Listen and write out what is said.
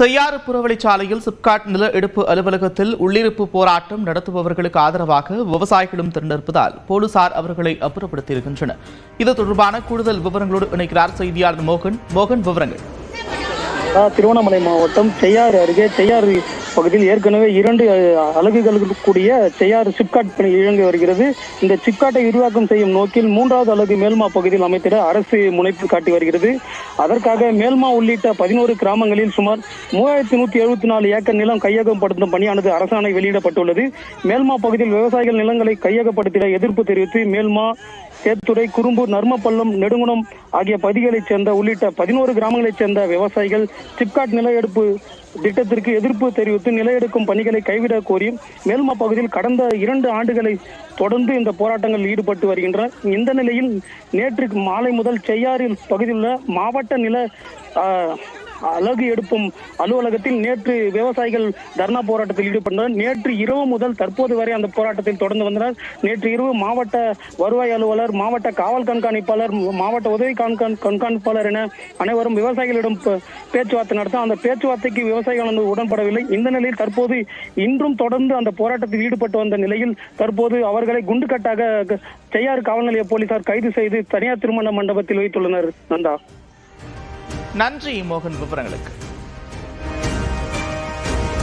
செய்யாறு புறவழிச்சாலையில் சிப்காட் நில எடுப்பு அலுவலகத்தில் உள்ளிருப்பு போராட்டம் நடத்துபவர்களுக்கு ஆதரவாக விவசாயிகளும் திரண்டிருப்பதால் போலீசார் அவர்களை அப்புறப்படுத்தியிருக்கின்றனர். இது தொடர்பான கூடுதல் விவரங்களோடு இணைக்கிறார் செய்தியாளர் மோகன். மோகன் விவரங்கள். திருவண்ணாமலை மாவட்டம் செய்யாறு அருகே செய்யாறு பகுதியில் ஏற்கனவே இரண்டு அலகுகளுக்கு கூடிய செய்யாறு சிப்காட் பணி இயங்கி வருகிறது. இந்த சிப்காட்டை விரிவாக்கம் செய்யும் நோக்கில் மூன்றாவது அலகு மேல்மா பகுதியில் அமைத்திட அரசு முனைப்பு காட்டி வருகிறது. அதற்காக மேல்மா உள்ளிட்ட பதினோரு கிராமங்களில் சுமார் மூவாயிரத்தி நூற்றி எழுபத்தி நாலு ஏக்கர் நிலம் கையகப்படுத்தும் பணியானது அரசாணை வெளியிடப்பட்டுள்ளது. மேல்மா பகுதியில் விவசாயிகள் நிலங்களை கையகப்படுத்திட எதிர்ப்பு தெரிவித்து மேல்மா சேத்துறை குறும்பூர் நர்மப்பள்ளம் நெடுங்குணம் ஆகிய பகுதிகளைச் சேர்ந்த உள்ளிட்ட பதினோரு கிராமங்களைச் சேர்ந்த விவசாயிகள் சிப்காட் நில எடுப்பு திட்டத்திற்கு எதிர்ப்பு தெரிவித்து நிலையெடுக்கும் பணிகளை கைவிட கோரி மேல்மா பகுதியில் கடந்த இரண்டு ஆண்டுகளை தொடர்ந்து இந்த போராட்டங்களில் ஈடுபட்டு வருகின்றனர் இந்த நிலையில் நேற்று மாலை முதல் செய்யாறில் பகுதியில் உள்ள மாவட்ட நில அழகு அலகு எடுப்பும் அலுவலகத்தில் நேற்று விவசாயிகள் தர்ணா போராட்டத்தில் ஈடுபட்டனர். நேற்று இரவு முதல் தற்போது வரை அந்த போராட்டத்தில் தொடர்ந்து வந்தனர். நேற்று இரவு மாவட்ட வருவாய் அலுவலர் மாவட்ட காவல் கண்காணிப்பாளர் மாவட்ட உதவி கண்காண் கண்காணிப்பாளர் என அனைவரும் விவசாயிகளிடம் பேச்சுவார்த்தை நடத்த அந்த பேச்சுவார்த்தைக்கு விவசாயிகள் வந்து உடன்படவில்லை. இந்த நிலையில் தற்போது இன்றும் தொடர்ந்து அந்த போராட்டத்தில் ஈடுபட்டு வந்த நிலையில் தற்போது அவர்களை குண்டுக்கட்டாக க- செய்யாறு காவல் நிலைய போலீசார் கைது செய்து தனியார் திருமண மண்டபத்தில் வைத்துள்ளனர். நந்தா. நன்றி மோகன் விவரங்களுக்கு.